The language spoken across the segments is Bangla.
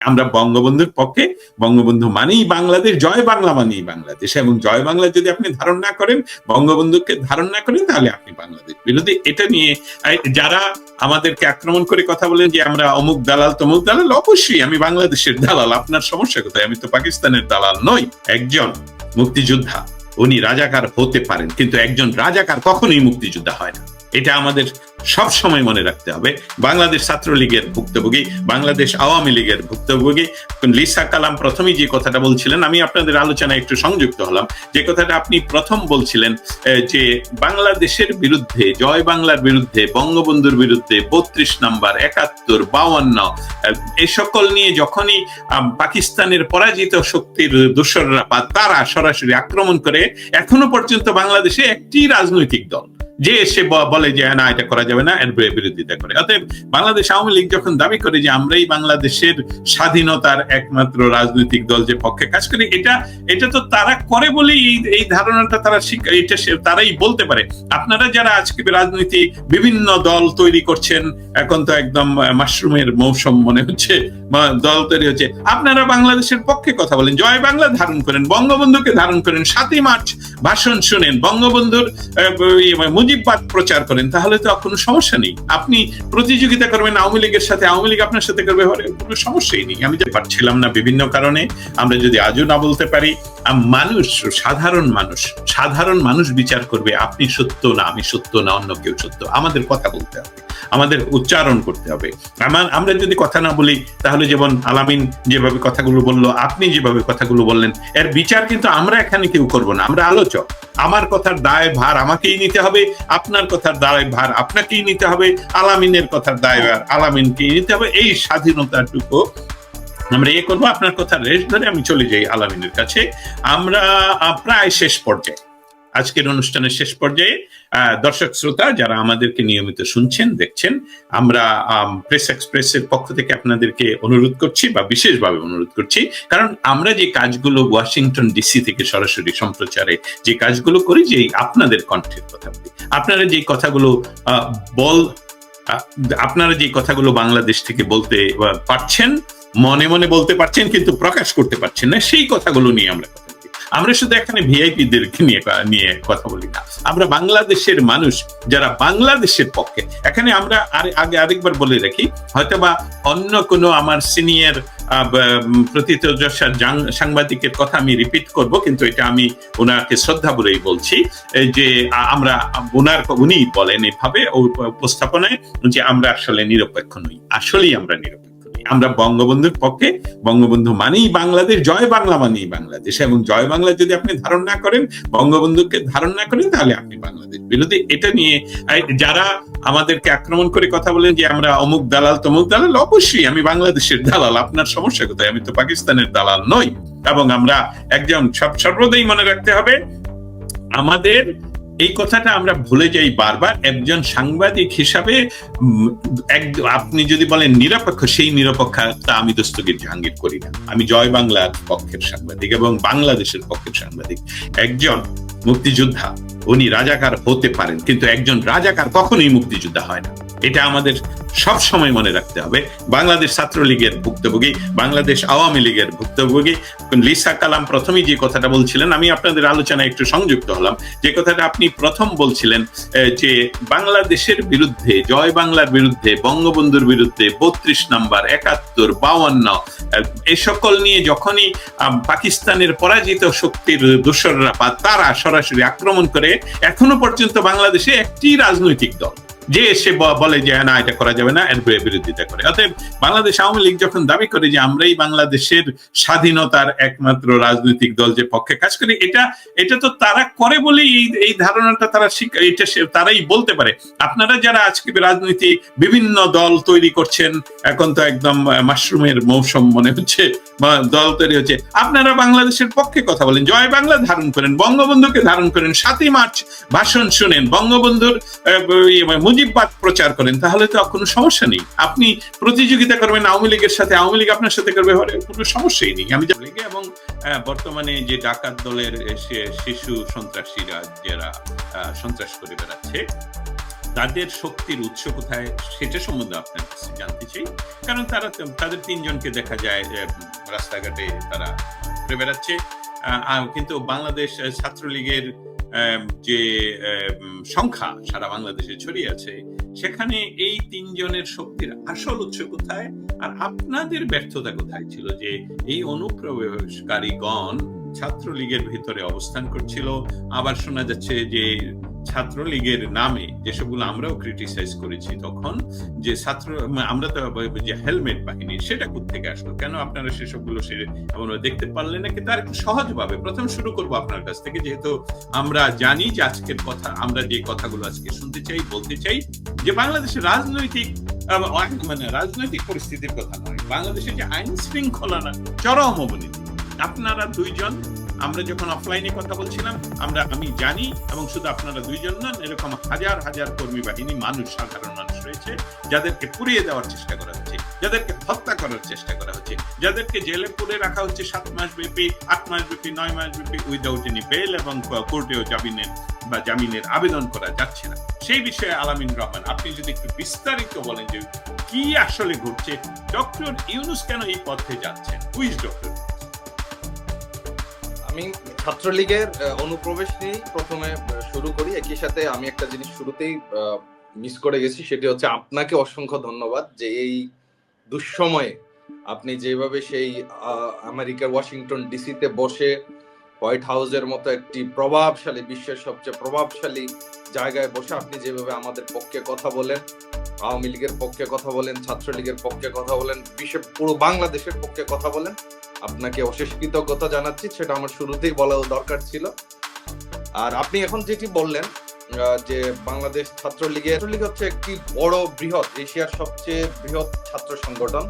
আমরা বঙ্গবন্ধুর পক্ষে, বঙ্গবন্ধু মানেই বাংলাদেশ, জয় বাংলা মানেই বাংলাদেশ। এবং জয় বাংলা যদি আপনি ধারণ না করেন, বঙ্গবন্ধুকে ধারণ না করেন, তাহলে আপনি বাংলাদেশ বিরোধী। এটা নিয়ে যারা আমাদেরকে আক্রমণ করে কথা বলেন যে আমরা অমুক দালাল, তমুক দালাল, অবশ্যই আমি বাংলাদেশের দালাল। আপনার সমস্যা কোথায়? আমি তো পাকিস্তানের দালাল নই। একজন মুক্তিযোদ্ধা, উনি রাজাকার হতে পারেন, কিন্তু একজন রাজাকার কখনোই মুক্তিযোদ্ধা হয় না। এটা আমাদের সব সময় মনে রাখতে হবে। বাংলাদেশ ছাত্রলীগের ভুক্তভোগী, বাংলাদেশ আওয়ামী লীগের ভুক্তভোগী। লিসা কালাম প্রথমেই যে কথাটা বলছিলেন, আমি আপনাদের আলোচনায় একটু সংযুক্ত হলাম। যে কথাটা আপনি প্রথম বলছিলেন যে বাংলাদেশের বিরুদ্ধে, জয় বাংলার বিরুদ্ধে, বঙ্গবন্ধুর বিরুদ্ধে বত্রিশ নাম্বার, একাত্তর বাউান্ন এই সকল নিয়ে যখনই পাকিস্তানের পরাজিত শক্তির দোসররা বা তারা সরাসরি আক্রমণ করে, এখনও পর্যন্ত বাংলাদেশে একটি রাজনৈতিক দল। যে এসে বলে যে, না, এটা করা যাবে না এর বিরোধিতা করে। অতএব বাংলাদেশ আওয়ামী লীগ যখন দাবি করে যে, আমরাই বাংলাদেশের স্বাধীনতার একমাত্র রাজনৈতিক দল যে পক্ষে কাজ করি, এটা এটা তো তারা করে বলেই এই এই ধারণাটা তারা এটা তারাই বলতে পারে। আপনারা যারা আজকে রাজনীতি বিভিন্ন দল তৈরি করছেন, এখন তো একদম মাশরুমের মৌসুম মনে হচ্ছে দল তৈরি হচ্ছে, আপনারা বাংলাদেশের পক্ষে কথা বলেন, জয় বাংলা ধারণ করেন, বঙ্গবন্ধুকে ধারণ করেন, সাতই মার্চ ভাষণ শুনেন, বঙ্গবন্ধুর ইয়ে, প্রচার করেন তাহলে তো কোনো সমস্যা নেই। আপনি প্রতিযোগিতা করবেন আওয়ামী লীগের সাথে আওয়ামী লীগ আপনার সাথে করবে হলে কোনো সমস্যাই নেই। আমি যে পারছিলাম না বিভিন্ন কারণে। আমরা যদি আজও না বলতে পারি মানুষ সাধারণ মানুষ সাধারণ মানুষ বিচার করবে আপনি সত্য না আমি সত্য না অন্য কেউ সত্য। আমাদের কথা বলতে হবে আমাদের উচ্চারণ করতে হবে। আমার আমরা যদি কথা না বলি তাহলে যেমন আলামিন যেভাবে কথাগুলো বলল আপনি যেভাবে কথাগুলো বললেন এর বিচার কিন্তু আমরা এখানে কেউ করব না আমরা আলোচক। আমার কথার দায় ভার আমাকেই নিতে হবে, আপনার কথার দায় ভার আপনাকেই নিতে হবে, আলামিনের কথার দায় ভার আলামিনকেই নিতে হবে, এই স্বাধীনতাটুকু আমরা এ করব। আপনার কথা রেস্ট ধরে আমি চলে যাই আলামিনের কাছে। আমরা প্রায় শেষ পর্যায়ে। আজকের অনুষ্ঠানের শেষ পর্যায়ে দর্শক শ্রোতা যারা আমাদেরকে নিয়মিত শুনছেন, দেখছেন, আমরা প্রেস এক্সপ্রেসের পক্ষ থেকে আপনাদেরকে অনুরোধ করছি বা বিশেষভাবে অনুরোধ করছি, কারণ আমরা যে কাজগুলো ওয়াশিংটন ডিসি থেকে সরাসরি সম্প্রচারে যে কাজগুলো করি যে আপনাদের কণ্ঠের কথা বলি। আপনারা যে কথাগুলো বল আপনারা যে কথাগুলো বাংলাদেশ থেকে বলতে পারছেন, মনে মনে বলতে পারছেন, কিন্তু প্রকাশ করতে পারছেন না, সেই কথাগুলো নিয়ে আমরা কথা আমরা শুধু এখানে ভিআইপিদেরকে নিয়ে নিয়ে কথা বলি না। আমরা বাংলাদেশের মানুষ যারা বাংলাদেশের পক্ষে। এখানে আমরা আরে- আগে আরেকবার বলে রাখি, হয়তোবা অন্য কোনো আমার সিনিয়র সাংবাদিকের কথা আমি রিপিট করব, কিন্তু এটা আমি ওনাকে শ্রদ্ধা বলেই বলছি যে আমরা ওনার উনি বলেন এভাবে উপস্থাপনায় যে আমরা আসলে নিরপেক্ষ নই। আসলেই আমরা নিরপেক্ষ। আমরা বঙ্গবন্ধুর পক্ষে, বঙ্গবন্ধু মানেই বাংলাদেশ, জয় বাংলা মানেই বাংলাদেশ। এবং জয় বাংলা যদি আপনি ধারণ না করেন, বঙ্গবন্ধুকে ধারণ না করেন, তাহলে আপনি বাংলাদেশ বিরোধী। এটা নিয়ে যারা আমাদেরকে আক্রমণ করে কথা বলেন যে আমরা অমুক দালাল, তমুক দালাল, অবশ্যই আমি বাংলাদেশের দালাল। আপনার সমস্যা কোথায়? আমি তো পাকিস্তানের দালাল নই। এবং আমরা একজন, সব, সর্বদাই মনে রাখতে হবে, আমাদের এই কথাটা আমরা ভুলে যাই বারবার। একজন সাংবাদিক হিসাবে এক- আপনি যদি বলেন নিরপেক্ষ, সেই নিরপেক্ষতা আমি দস্তগীর জাহাঙ্গীর করি না। আমি জয় বাংলার পক্ষের সাংবাদিক এবং বাংলাদেশের পক্ষের সাংবাদিক। একজন মুক্তিযোদ্ধা উনি রাজাকার হতে পারেন, কিন্তু একজন রাজাকার কখনোই মুক্তিযোদ্ধা হয় না। এটা আমাদের সব সময় মনে রাখতে হবে। বাংলাদেশ ছাত্রলীগের ভুক্তভোগী, বাংলাদেশ আওয়ামী লীগের ভুক্তভোগী, লিসা কালাম প্রথমেই যে কথাটা বলছিলেন, আমি আপনাদের আলোচনায় একটু সংযুক্ত হলাম। যে কথাটা আপনি প্রথম বলছিলেন যে বাংলাদেশের বিরুদ্ধে, জয় বাংলার বিরুদ্ধে, বঙ্গবন্ধুর বিরুদ্ধে বত্রিশ নাম্বার, একাত্তর বাউান্ন এ সকল নিয়ে যখনই পাকিস্তানের পরাজিত শক্তির দোসররা বা তারা সরাসরি আক্রমণ করে এখনও পর্যন্ত বাংলাদেশে একটি রাজনৈতিক দল। যে এসে বলে যে না এটা করা যাবে না এর বিরোধিতা করে। অতএব বাংলাদেশ আওয়ামী লীগ যখন দাবি করে যে আমরাই বাংলাদেশের স্বাধীনতার একমাত্র রাজনৈতিক দল যে পক্ষে কাজ করি এটা এটা তো তারা করে বলেই এই এই ধারণাটা তারা এটা তারাই বলতে পারে। আপনারা যারা আজকে রাজনীতি বিভিন্ন দল তৈরি করছেন এখন তো একদম মাশরুমের মৌসুম মনে হচ্ছে বা দল তৈরি হচ্ছে আপনারা বাংলাদেশের পক্ষে কথা বলেন। জয় বাংলা ধারণ করেন বঙ্গবন্ধুকে ধারণ করেন সাতই মার্চ ভাষণ শুনেন। বঙ্গবন্ধুর আহ, মুজিববাদ প্রচার করেন, তাহলে তো কোনো সমস্যা নেই। আপনি প্রতিযোগিতা করবেন, আওয়ামী লীগের সাথে, আওয়ামী লীগ আপনার সাথে করবে কোনো সমস্যাই নেই। আমি জানি এবং বর্তমানে যে ডাকাত দলের শিশু সন্ত্রাসীরা, যারা সন্ত্রাস করে বেড়াচ্ছে, তাদের শক্তির উৎস কোথায় সেটা সম্বন্ধে আপনার কাছে জানতে চাই। কারণ তারা তাদের তিনজনকে দেখা যায় রাস্তাঘাটে তারা ঘুরে বেড়াচ্ছে। কিন্তু বাংলাদেশ ছাত্রলীগের যে সংখ্যা সারা বাংলাদেশে ছড়িয়ে আছে, সেখানে এই তিনজনের শক্তির আসল উৎস কোথায়? আর আপনাদের ব্যর্থতা কোথায় ছিল যে এই অনুপ্রবেশকারীগণ ছাত্রলীগের ভিতরে অবস্থান করছিল। আবার শোনা যাচ্ছে যে ছাত্রলীগের নামে যেসবগুলো আমরাও ক্রিটিসাইজ করেছি তখন, যে ছাত্র, আমরা তো যে হেলমেট বাহিনী, সেটা থেকে আসলো? কেন আপনারা সেসবগুলো সে এমন দেখতে পারলেন না কিন্তু আর একটু সহজভাবে, প্রথম শুরু করব আপনার কাছ থেকে, যেহেতু আমরা জানি যে আজকের কথা, আমরা যে কথাগুলো আজকে শুনতে চাই, বলতে চাই, যে বাংলাদেশের রাজনৈতিক মানে রাজনৈতিক পরিস্থিতির কথা নয়, বাংলাদেশের যে আইন শৃঙ্খলা না চরম অবনতি। আপনারা দুইজন, আমরা যখন অফলাইনে কথা বলছিলাম, আমরা, আমি জানি এবং শুধু আপনারা দুইজন নন, এরকম হাজার হাজার কর্মী বাহিনী, মানুষ, সাধারণ মানুষ রয়েছে, যাদেরকে পুড়িয়ে দেওয়ার চেষ্টা করা হচ্ছে, যাদেরকে হত্যা করার চেষ্টা করা হচ্ছে, যাদেরকে জেলে পুরে রাখা হচ্ছে সাত মাস ব্যাপী, আট মাস ব্যাপী, নয় মাস ব্যাপী উইদাউট এনি বেল এবং কোর্টেও জামিনের বা জামিনের আবেদন করা যাচ্ছে না। সেই বিষয়ে আলামিন রহমান, আপনি যদি একটু বিস্তারিত বলেন যে কি আসলে ঘটছে, ডক্টর ইউনুস কেন এই পথে যাচ্ছেন? হুইজ ডক্টর আমি ছাত্রলীগের অনুপ্রবেশ নিয়ে প্রথমে শুরু করি। একই সাথে আমি একটা জিনিস শুরুতেই মিস করে গেছি, সেটি হচ্ছে আপনাকে অসংখ্য ধন্যবাদ যে এই দুঃসময়ে আপনি যেভাবে সেই আমেরিকার ওয়াশিংটন ডিসিতে বসে হোয়াইট হাউসের মতো একটি প্রভাবশালী, বিশ্বের সবচেয়ে প্রভাবশালী জায়গায় বসে আপনি যেভাবে আমাদের পক্ষে কথা বলেন, আওয়ামী লীগের পক্ষে কথা বলেন, ছাত্রলীগের পক্ষে কথা বলেন, বিশ্বের, পুরো বাংলাদেশের পক্ষে কথা বলেন আপনাকে অশেষ কৃতজ্ঞতা জানাচ্ছি সেটা আমার শুরুতেই বলা দরকার ছিল। আর আপনি এখন যেটি বললেন যে বাংলাদেশ ছাত্রলীগের ছাত্রলীগ হচ্ছে একটি বড় বৃহৎ এশিয়ার সবচেয়ে বৃহৎ ছাত্র সংগঠন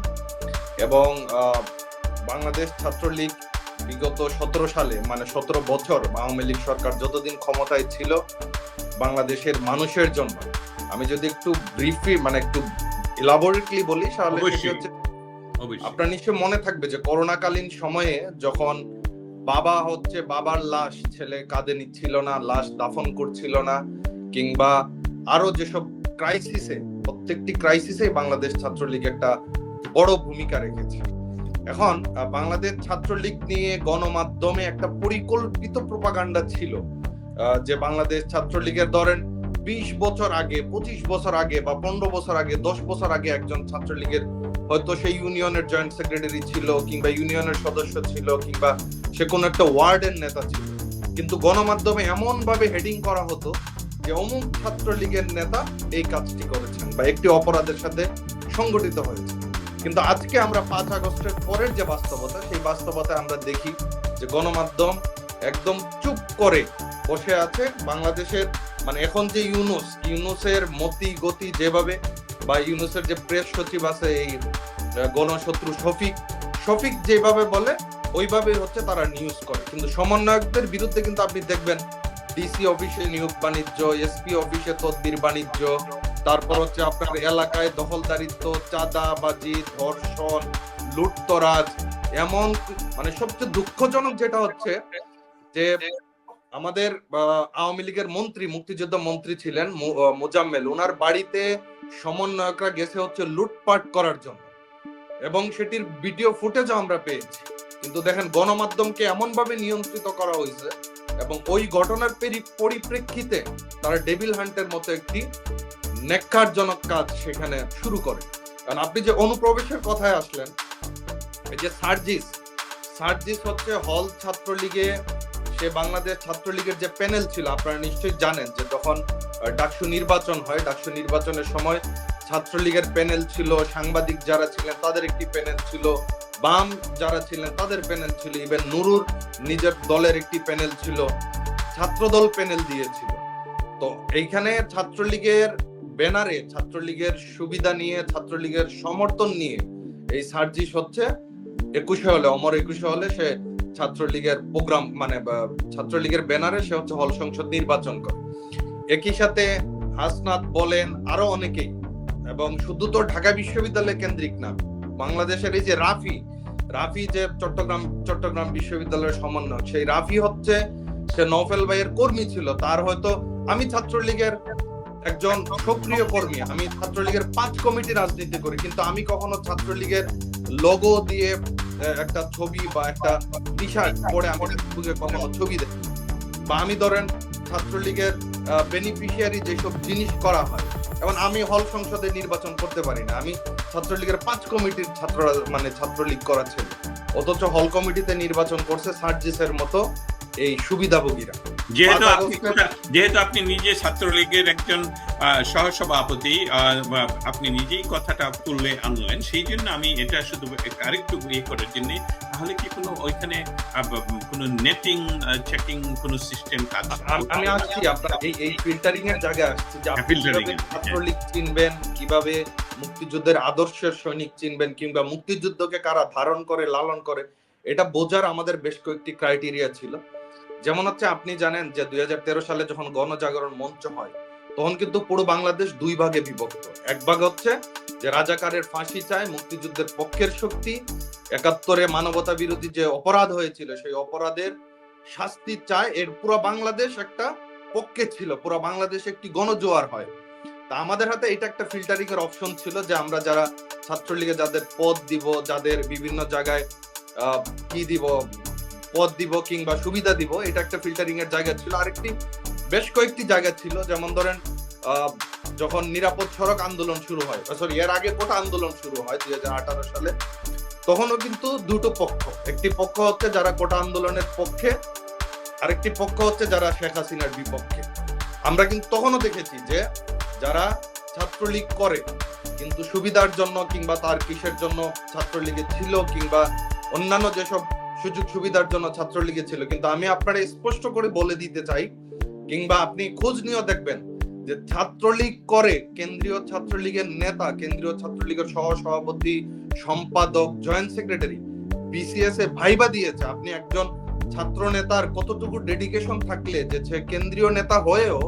এবং বাংলাদেশ ছাত্রলীগ বিগত সতেরো সালে মানে সতেরো বছর আওয়ামী লীগ সরকার যতদিন ক্ষমতায় ছিল বাংলাদেশের মানুষের জন্য। আমি যদি একটু ব্রিফলি মানে একটু ইলাবোরেটলি বলি তাহলে হচ্ছে আপনার নিশ্চয় মনে থাকবে যে করোনাকালীন সময়ে যখন বাবা হচ্ছে বাবার লাশ, ছেলে কাঁধে নিচ্ছিল না, লাশ দাফন করছিল না, কিংবা আরও যেসব ক্রাইসিসে প্রত্যেকটি ক্রাইসিসে বাংলাদেশ ছাত্রলীগ একটা বড় ভূমিকা রেখেছে। এখন বাংলাদেশ ছাত্রলীগ নিয়ে গণমাধ্যমে একটা পরিকল্পিত প্রপাগান্ডা ছিল যে বাংলাদেশ ছাত্রলীগের ধরেন বিশ বছর আগে, পঁচিশ বছর আগে বা পনেরো বছর আগে, দশ বছর আগে একজন ছাত্রলীগের হয়তো সেই ইউনিয়নের জয়েন্ট সেক্রেটারি ছিল কিংবা ইউনিয়নের সদস্য ছিল কিংবা সে কোনো একটা ওয়ার্ডের নেতা ছিল। কিন্তু গণমাধ্যমে এমন ভাবে হেডিং করা হতো যে অমুক ছাত্রলীগের নেতা এই কাজটি করেছেন বা একটি অপরাধের সাথে সংগঠিত হয়েছে। কিন্তু আজকে আমরা পাঁচ আগস্টের পরের যে বাস্তবতা, সেই বাস্তবতায় আমরা দেখি যে গণমাধ্যম একদম চুপ করে বসে আছে। বাংলাদেশের মানে এখন যে ইউনুস, ইউনুসের মতি গতি যেভাবে বা ইউনুসের যে প্রেস সচিব আছে এই গণশত্রু শফিক শফিক যেভাবে বলে, ওইভাবে হচ্ছে তারা নিউজ করে। কিন্তু সমন্বয়কদের বিরুদ্ধে কিন্তু আপনি দেখবেন ডিসি অফিসে নিয়োগ বাণিজ্য এসপি অফিসে তদবির বাণিজ্য, তারপর হচ্ছে আপনার এলাকায় দখলদারিত্ব, চাঁদাবাজি, ধর্ষণ, লুটতরাজ, এমন মানে সবচেয়ে দুঃখজনক যেটা হচ্ছে যে আমাদের আওয়ামী লীগের মন্ত্রী, মুক্তিযোদ্ধা মন্ত্রী ছিলেন মোজাম্মেল। ওনার বাড়িতে সমন্বয়করা গেছে হচ্ছে লুটপাট করার জন্য। এবং সেটির ভিডিও ফুটেজও আমরা পেয়েছি। কিন্তু দেখেন, গণমাধ্যমকে এমন ভাবে নিয়ন্ত্রিত করা হয়েছে এবং ওই ঘটনার পরিপ্রেক্ষিতে তারা ডেভিল হান্টের মতো একটি নেককারজনক কাজ সেখানে শুরু করে। কারণ আপনি যে অনুপ্রবেশের কথায় আসলেন, এই যে সার্জিস সার্জিস হচ্ছে হল ছাত্রলীগে, সে বাংলাদেশ ছাত্রলীগের যে প্যানেল ছিল, আপনারা নিশ্চয়ই জানেন যে যখন ডাকসু নির্বাচন হয়। ডাকসু নির্বাচনের সময় ছাত্রলীগের প্যানেল ছিল, সাংবাদিক যারা ছিলেন তাদের একটি প্যানেল ছিল, বাম যারা ছিলেন তাদের প্যানেল ছিল ইভেন নুরুর নিজের দলের একটি প্যানেল ছিল, ছাত্রদল প্যানেল দিয়েছিল। তো এইখানে ছাত্রলীগের ব্যানারে, ছাত্রলীগের সুবিধা নিয়ে, ছাত্রলীগের সমর্থন নিয়ে এই সার্জিস হচ্ছে একুশে হলে, অমর একুশে হলে সে ছাত্রলীগের প্রোগ্রাম মানে ছাত্রলীগের ব্যানারে সে হচ্ছে হল সংসদ নির্বাচন করে। একই সাথে হাসনাত বলেন আরও অনেকেই, এবং শুধু তো ঢাকা বিশ্ববিদ্যালয় কেন্দ্রিক না, বাংলাদেশের এই যে রাফি রাফি যে চট্টগ্রাম চট্টগ্রাম বিশ্ববিদ্যালয়ের সমন্বয় সেই রাফি হচ্ছে, সে নফেল ভাইয়ের কর্মী ছিল, তার হয়তো, আমি ছাত্রলীগের একজন সক্রিয় কর্মী, আমি ছাত্রলীগের পাঁচ কমিটি রাজনীতি করি, কিন্তু আমি কখনো ছাত্রলীগের লোগো দিয়ে একটা ছবি বা একটা টি শার্ট পরে আমি কখনো ছবি দেখি বা আমি ধরেন, ছাত্রলীগের বেনিফিশিয়ারি যেসব জিনিস করা হয় এবং আমি হল সংসদে নির্বাচন করতে পারি না, আমি ছাত্রলীগের পাঁচ কমিটির ছাত্ররা মানে ছাত্রলীগ করা ছিল। অথচ হল কমিটিতে নির্বাচন করছে সার্জিসের মতো এই সুবিধাভোগীরা। যেহেতু আপনি যেহেতু আপনি নিজে ছাত্রলীগের একজন সহসভাপতি আপনি নিজেই কথাটা তুললে আনলেন সেই জন্য আমি এটা শুধু আরেকটু ইয়ে করার জন্য তাহলে কি কোনো ওইখানে কোনো নেটিং চেকিং কোনো সিস্টেম কাজ আমি আসছি আপনার এই এই ফিল্টারিং এর জায়গায় আসছি যে আপনি হ্যাঁ, ছাত্রলীগ চিনবেন কীভাবে মুক্তিযুদ্ধের আদর্শের সৈনিক চিনবেন কিংবা মুক্তিযুদ্ধকে কারা ধারণ করে লালন করে এটা বোঝার আমাদের বেশ কয়েকটি ক্রাইটেরিয়া ছিল। যেমন হচ্ছে আপনি জানেন যে দুই হাজার তেরো সালে যখন গণজাগরণ মঞ্চ হয়, তখন কিন্তু পুরো বাংলাদেশ দুই ভাগে বিভক্ত। এক ভাগ হচ্ছে যে রাজাকারের ফাঁসি চায় মুক্তিযুদ্ধের পক্ষের শক্তি, একাত্তরে মানবতা বিরোধী যে অপরাধ হয়েছিল, সেই অপরাধের শাস্তি চায়। এর পুরো বাংলাদেশ একটা পক্ষে ছিল, পুরো বাংলাদেশে একটি গণজোয়ার হয়। তা আমাদের হাতে এটা একটা ফিল্টারিং এর অপশন ছিল যে আমরা যারা ছাত্রলীগে যাদের পদ দিব, যাদের বিভিন্ন জায়গায় কি দিব পদ দিব কিংবা সুবিধা দিব, এটা একটা ফিল্টারিং এর জায়গা ছিল। আরেকটি, বেশ কয়েকটি জায়গা ছিল, যেমন ধরেন যখন নিরাপদ সড়ক আন্দোলন শুরু হয় সরি এর আগে কোটা আন্দোলন শুরু হয় দুই হাজার আঠারো সালে, তখনও কিন্তু দুটো পক্ষ, একটি পক্ষ হচ্ছে যারা কোটা আন্দোলনের পক্ষে, আরেকটি পক্ষ হচ্ছে যারা শেখ হাসিনার বিপক্ষে। আমরা কিন্তু তখনও দেখেছি যে যারা ছাত্রলীগ করে, কিন্তু সুবিধার জন্য কিংবা তার কিসের জন্য ছাত্রলীগে ছিল কিংবা অন্যান্য যেসব সুযোগ সুবিধার জন্য ছাত্রলীগে ছিল। কিন্তু আমি আপনারা স্পষ্ট করে বলে দিতে চাই, কিংবা আপনি খোঁজ নিয়েও দেখবেন যে ছাত্রলীগ করে কেন্দ্রীয় ছাত্রলীগের নেতা, কেন্দ্রীয় ছাত্রলীগের সহ সভাপতি সম্পাদক, জয়েন্ট সেক্রেটারি বিসিএস এ ভাইবা দিয়েছে। আপনি একজন ছাত্র নেতার কতটুকু ডেডিকেশন থাকলে যে সে কেন্দ্রীয় নেতা হয়েও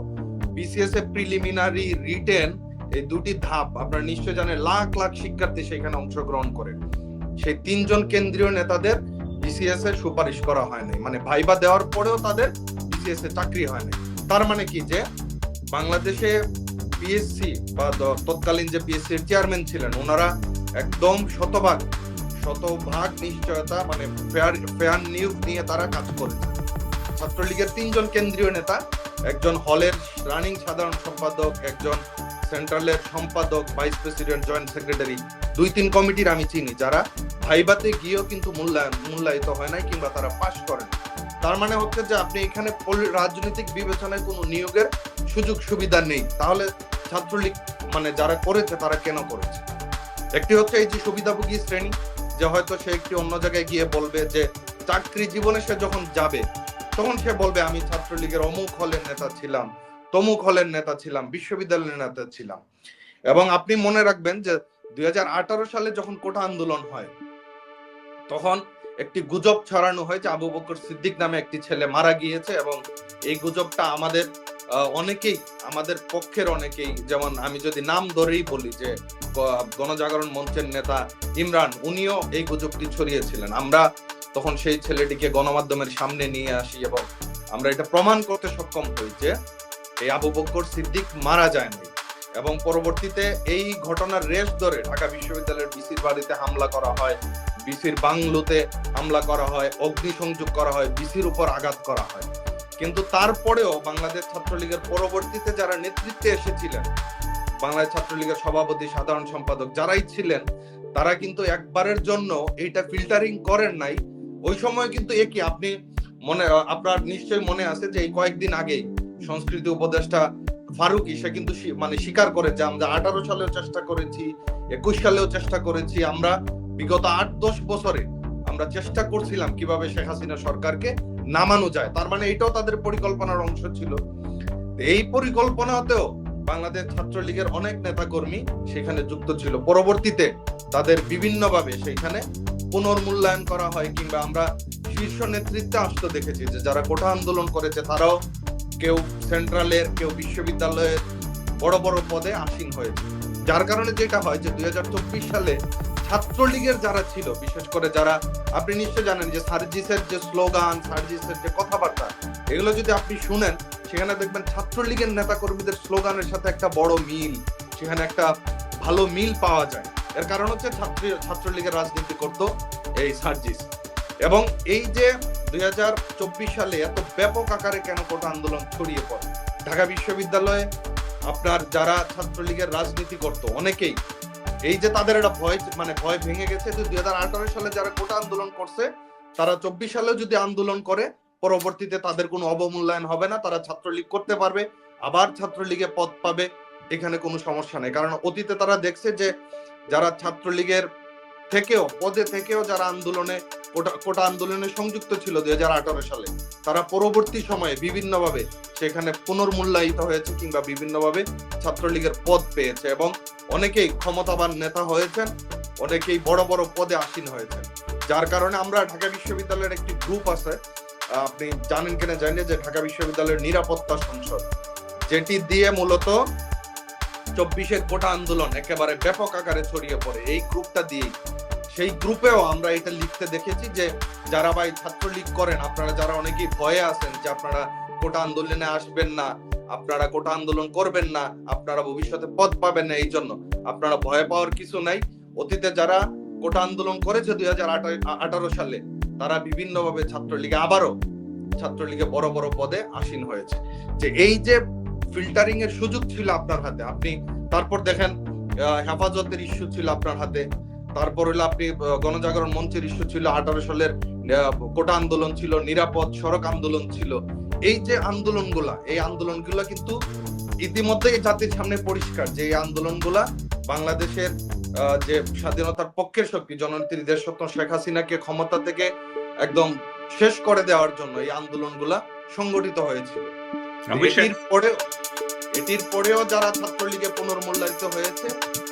বিসিএস এ প্রিলিমিনারি রিটেন এই দুটি ধাপ আপনারা নিশ্চয় জানেন, লাখ লাখ শিক্ষার্থী সেখানে অংশগ্রহণ করে। সেই তিনজন কেন্দ্রীয় নেতাদের বিসিএস এ সুপারিশ করা হয় নাই। মানে ভাইবা দেওয়ার পরেও তাদের বিসিএস এ চাকরি হয় নাই। তার মানে কি যে, বাংলাদেশে পিএসসি বা তৎকালীন যে পিএসসি এর চেয়ারম্যান ছিলেন, ওনারা একদম শতভাগ শতভাগ নিশ্চয়তা মানে ফেয়ার ফেয়ার নিয়োগ নিয়ে তারা কাজ করেছে। ছাত্রলীগের তিনজন কেন্দ্রীয় নেতা, একজন হলের রানিং সাধারণ সম্পাদক, একজন সেন্ট্রালের সম্পাদক ভাইস প্রেসিডেন্ট জয়েন্ট সেক্রেটারি দুই তিন কমিটির আমি চিনি, যারা ভাইবাতে গিয়েও কিন্তু মূল্যায়ন, মূল্যায়িত হয় নাই কিংবা তারা পাশ করেন। তার মানে হচ্ছে যে আপনি এখানে রাজনৈতিক বিবেচনায় কোনো নিয়োগের সুযোগ সুবিধা নেই। তাহলে ছাত্রলীগ মানে যারা করেছে, তারা কেন করেছে? একটি হচ্ছে এই যে সুবিধাভোগী শ্রেণি, যে হয়তো সে একটি অন্য জায়গায় গিয়ে বলবে যে চাকরি জীবনে সে যখন যাবে, তখন সে বলবে, আমি ছাত্রলীগের অমুক হলের নেতা ছিলাম, তমুক হলের নেতা ছিলাম, বিশ্ববিদ্যালয়ের নেতা ছিলাম। এবং আপনি মনে রাখবেন যে দুই হাজার আঠারো সালে যখন কোটা আন্দোলন হয়, তখন একটি গুজব ছড়ানো হয় যে আবু বকর সিদ্দিক নামে একটি ছেলে মারা গিয়েছে এবং এই গুজবটা আমাদের অনেকেই, আমাদের পক্ষের অনেকেই, যেমন আমি যদি নাম ধরেই বলি যে গণজাগরণ মঞ্চের নেতা ইমরান, উনিও এই গুজবটি ছড়িয়েছিলেন। আমরা তখন সেই ছেলেটিকে গণমাধ্যমের সামনে নিয়ে আসি এবং আমরা এটা প্রমাণ করতে সক্ষম হই যে, এই আবু বকর সিদ্দিক মারা যায়নি। এবং পরবর্তীতে এই ঘটনার রেশ ধরে ঢাকা বিশ্ববিদ্যালয়ের বিসির বাড়িতে হামলা করা হয়, বিসির বাংলোতে হামলা করা হয়, অগ্নিসংযোগ করা হয়, বিসির উপর আঘাত করা হয়। কিন্তু তারপরেও বাংলাদেশ ছাত্রলীগের পরবর্তীতে যারা নেতৃত্বে এসেছিলেন, বাংলাদেশ ছাত্রলীগের সভাপতি, সাধারণ সম্পাদক যারাই ছিলেন, তারা কিন্তু একবারের জন্য এইটা ফিল্টারিং করেন নাই। ওই সময় কিন্তু একই আপনি মনে, আপনার নিশ্চয়ই মনে আছে যে এই কয়েকদিন আগেই সংস্কৃতি উপদেষ্টা ফারুকি, সে কিন্তু মানে স্বীকার করে যে আমরা আঠারো সালেও চেষ্টা করেছি, একুশ সালেও চেষ্টা করেছি, আমরা বিগত আট, দশ বছরে আমরা চেষ্টা করছিলাম কীভাবে শেখ হাসিনা সরকারকে নামানো যায়। তার মানে এটাও তাদের পরিকল্পনার অংশ ছিল। এই পরিকল্পনাতেও বাংলাদেশ ছাত্রলীগের অনেক নেতাকর্মী সেখানে যুক্ত ছিল। পরবর্তীতে তাদের বিভিন্নভাবে সেখানে পুনর্মূল্যায়ন করা হয় কিংবা আমরা শীর্ষ নেতৃত্বে আসতে দেখেছি যে যারা কোটা আন্দোলন করেছে তারাও কেউ সেন্ট্রালের, কেউ বিশ্ববিদ্যালয়ের বড় বড় পদে আসীন হয়েছে। যার কারণে যেটা হয় যে দুই সালে ছাত্রলীগের যারা ছিল, বিশেষ করে যারা, আপনি নিশ্চয় জানেন যে সার্জিসের যে স্লোগান, সার্জিসের যে কথাবার্তা, এগুলো যদি আপনি শুনেন, সেখানে দেখবেন ছাত্রলীগের নেতা কর্মীদের স্লোগানের সাথে একটা বড় মিল, সেখানে একটা ভালো মিল পাওয়া যায়। এর কারণ হচ্ছে ছাত্রী, ছাত্রলীগের রাজনীতি করত এই সার্জিস। এবং এই যে দুই হাজার চব্বিশ সালে এত ব্যাপক আকারে কেন কোটা আন্দোলন ছড়িয়ে পড়ে? ঢাকা বিশ্ববিদ্যালয়ে আপনার যারা ছাত্রলীগের রাজনীতি করত, অনেকেই, এই যে তাদের একটা ভয় মানে ভয় ভেঙে গেছে যে দুই সালে যারা কোটা আন্দোলন করছে, তারা চব্বিশ সালেও যদি আন্দোলন করে, পরবর্তীতে তাদের কোনো অবমূল্যায়ন হবে না, তারা ছাত্রলীগ করতে পারবে, আবার ছাত্রলীগে পদ পাবে, এখানে কোনো সমস্যা নেই। কারণ অতীতে তারা দেখছে যে, যারা ছাত্রলীগের থেকেও, পদে থেকেও যারা আন্দোলনে, কোটা আন্দোলনে সংযুক্ত ছিল দুই সালে, তারা পরবর্তী সময়ে বিভিন্নভাবে সেখানে পুনর্মূল্যায়িত হয়েছে কিংবা বিভিন্নভাবে ছাত্রলীগের পদ পেয়েছে এবং অনেকেই ক্ষমতাবান নেতা হয়েছেন, অনেকেই বড় বড় পদে আসীন হয়েছেন। যার কারণে আমরা ঢাকা বিশ্ববিদ্যালয়ের একটি গ্রুপ আছে আপনি জানেন কিনা জানি যে ঢাকা বিশ্ববিদ্যালয়ের নিরাপত্তা সংসদ, যেটি দিয়ে মূলত চব্বিশের কোটা আন্দোলন একেবারে ব্যাপক আকারে ছড়িয়ে পড়ে। এই গ্রুপটা দিয়েই সেই গ্রুপেও আমরা এটা লিখতে দেখেছি যে যারা ভাই ছাত্রলীগ করেন, আপনারা যারা অনেকেই ভয়ে আছেন যে আপনারা কোটা আন্দোলনে আসবেন না, আপনারা কোটা আন্দোলন করবেন না, আপনারা ভবিষ্যতে পদ পাবেন না এই জন্য আপনারা ভয় পাওয়ার কিছু নাই। অতীতে যারা কোটা আন্দোলন করেছে দুই হাজার আঠারো সালে, তারা বিভিন্নভাবে ছাত্রলীগে আবারও ছাত্রলীগে বড় বড় পদে আসীন হয়েছে। যে এই যে ফিল্টারিং এর সুযোগ ছিল আপনার হাতে, আপনি তারপর দেখেন হেফাজতের ইস্যু ছিল আপনার হাতে তারপর হলো আপনি গণজাগরণ মঞ্চের ইস্যু ছিল আঠারো সালের কোটা আন্দোলন ছিল নিরাপদ সড়ক আন্দোলন ছিল। এই যে আন্দোলনগুলা এই আন্দোলনগুলা কিন্তু ইতিমধ্যেই জাতির সামনে পরিষ্কার যে এই আন্দোলনগুলা বাংলাদেশের আহ, যে স্বাধীনতার পক্ষের শক্তি জননেত্রী দেশরত্ন শেখ হাসিনাকে ক্ষমতা থেকে একদম শেষ করে দেওয়ার জন্য এই আন্দোলনগুলা সংগঠিত হয়েছিল। অবশ্যই এটির পরেও যারা ছাত্রলীগে পুনর্মূল্যায়িত হয়েছে,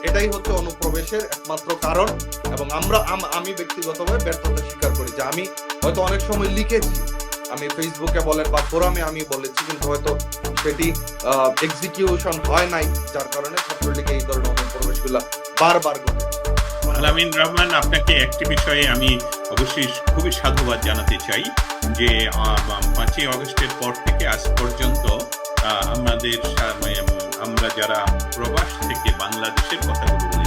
এটাই হচ্ছে অনুপ্রবেশের একমাত্র কারণ এবং আমরা, আমি ব্যক্তিগতভাবে ব্যর্থতা স্বীকার করি যে আমি হয়তো অনেক সময় লিখেছি। আমি ফেসবুকে বলেন বা ফোরামে আমি বলেছি, কিন্তু হয়তো সেটি এক্সিকিউশন হয় নাই, যার কারণে ছাত্রলীগে এই ধরনের অনুপ্রবেশগুলা বারবার ঘটেছে। আলামিন রহমান, আপনাকে একটি বিষয়ে আমি অবশ্যই খুবই সাধুবাদ জানাতে চাই যে পাঁচই আগস্টের পর থেকে আজ পর্যন্ত আমাদের আমরা যারা প্রবাস থেকে বাংলাদেশের কথাগুলো বলে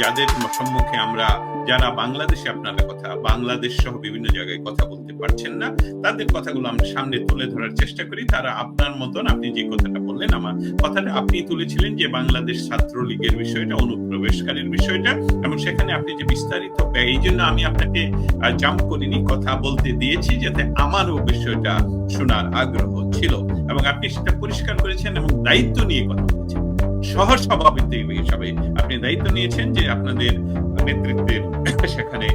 যাদের সম্মুখে আমরা যারা বাংলাদেশে আপনারা কথা, বাংলাদেশ সহ বিভিন্ন জায়গায় কথা বলতে পারছেন না, তাদের কথাগুলো আমরা সামনে তুলে ধরার চেষ্টা করি। তারা আপনার মতন, আপনি যে কথাটা বললেন, আমার কথাটা আপনি তুলেছিলেন যে বাংলাদেশ ছাত্রলীগের বিষয়টা, অনুপ্রবেশকারীর বিষয়টা, এবং সেখানে আপনি যে বিস্তারিত এই জন্য আমি আপনাকে জাম্প করিনি, কথা বলতে দিয়েছি যাতে আমারও বিষয়টা শোনার আগ্রহ ছিল, এবং আপনি সেটা পরিষ্কার করেছেন এবং দায়িত্ব নিয়ে কথা বলেছেন। সহজ সভাপতি হিসাবে আপনি দায়িত্ব নিয়েছেন যে আপনাদের নেতৃত্বের সেখানে